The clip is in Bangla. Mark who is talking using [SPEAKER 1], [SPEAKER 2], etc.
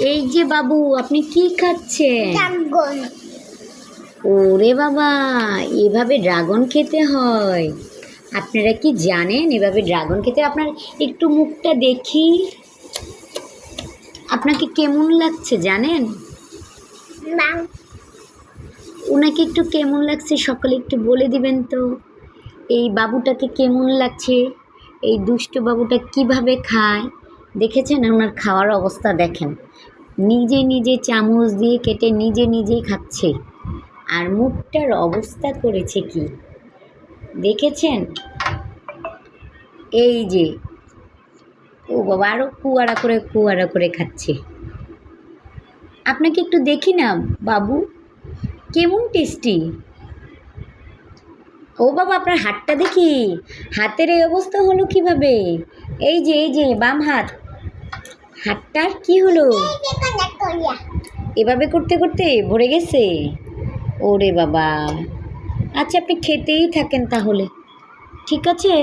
[SPEAKER 1] এই যে বাবু আপনি কি খাচ্ছেন?
[SPEAKER 2] ড্রাগন।
[SPEAKER 1] ওরে বাবা এভাবে ড্রাগন খেতে হয়। আপনারা কি জানেন এভাবে ড্রাগন খেতে? আপনার একটু মুখটা দেখি। আপনাকে কেমন লাগছে জানেন? ওনাকে একটু কেমন লাগছে সকলে একটু বলে দিবেন তো। এই বাবুটাকে কেমন লাগছে? এই দুষ্ট বাবুটা কীভাবে খায়? দেখেছেন? ওনার খাওয়ার অবস্থা দেখেন। নিজে নিজে চামচ দিয়ে কেটে নিজে নিজেই খাচ্ছে। আর মুখটার অবস্থা করেছে কি? দেখেছেন? এই যে, ও বাবা আরও কুয়ারা করে কুয়ারা করে খাচ্ছে। আপনাকে একটু দেখি না, বাবু? কেমন টেস্টি? ও বাবা, আপনার হাতটা দেখি। হাতের এই অবস্থা হলো কীভাবে? এই যে এই যে, বাম হাত। হাতটার কি হলো? এভাবে করতে করতে ভরে গেছে? ওরে বাবা। আচ্ছা আপনি খেতেই থাকেন তাহলে। ঠিক আছে?